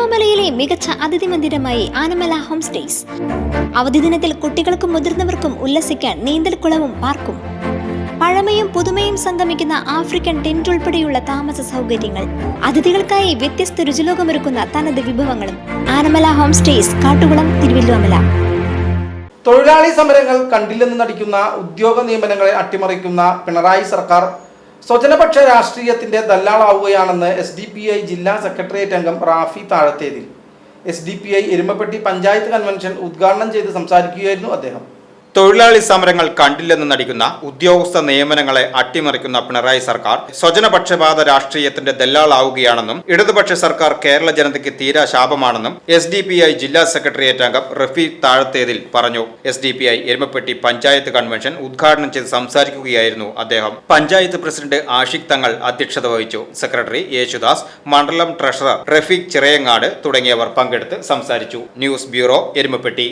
തിരുവല്ലോമലയിലെ മികച്ച അതിഥി മന്ദിരമായി Anamala home stays. അവധി ദിനത്തിൽ കുട്ടികൾക്കും മുതിർന്നവർക്കും ഉല്ലസിക്കാൻ നീന്തൽക്കുളവും പാർക്കും. പഴമയും പുതുമയും സംഗമിക്കുന്ന ആഫ്രിക്കൻ ടെന്റ് ഉൾപ്പെടെയുള്ള താമസ സൗകര്യങ്ങൾ. അതിഥികൾക്കായി വ്യത്യസ്ത രുചിലോകമൊരുക്കുന്ന തനത് വിഭവങ്ങളും. ആനമല ഹോം സ്റ്റേസ് കാട്ടുകുളം തിരുവല്ലോമല തൊഴിലാളി സമരങ്ങൾ കണ്ടില്ലെന്ന് നടിക്കുന്ന ഉദ്യോഗ നിയമനങ്ങളെ അട്ടിമറിക്കുന്ന പിണറായി സർക്കാർ സ്വജനപക്ഷ രാഷ്ട്രീയത്തിന്റെ ദല്ലാളാവുകയാണെന്ന് എസ് ഡി പി ഐ ജില്ലാ സെക്രട്ടേറിയറ്റ് അംഗം Rafi Thazhathethil. S D P I Erumappetty panchayat convention ഉദ്ഘാടനം ചെയ്ത് സംസാരിക്കുകയായിരുന്നു അദ്ദേഹം. തൊഴിലാളി സമരങ്ങൾ കണ്ടില്ലെന്ന് നടിക്കുന്ന ഉദ്യോഗസ്ഥ നിയമനങ്ങളെ അട്ടിമറിക്കുന്ന പിണറായി സർക്കാർ സ്വജനപക്ഷപാത രാഷ്ട്രീയത്തിന്റെ ദല്ലാളാവുകയാണെന്നും ഇടതുപക്ഷ സർക്കാർ കേരള ജനതയ്ക്ക് തീരാ ശാപമാണെന്നും എസ് ഡി പി ഐ ജില്ലാ സെക്രട്ടേറിയറ്റ് അംഗം റഫീഖ് താഴത്തേതിൽ പറഞ്ഞു. S D P I Erumappetty panchayat convention ഉദ്ഘാടനം ചെയ്ത് സംസാരിക്കുകയായിരുന്നു അദ്ദേഹം. പഞ്ചായത്ത് പ്രസിഡന്റ് ആഷിഖ് തങ്ങൾ അധ്യക്ഷത വഹിച്ചു. സെക്രട്ടറി യേശുദാസ് മണ്ഡലം ട്രഷറർ റഫീഖ് ചിറയങ്ങാട് തുടങ്ങിയവർ പങ്കെടുത്ത് സംസാരിച്ചു. News bureau Erumappetty.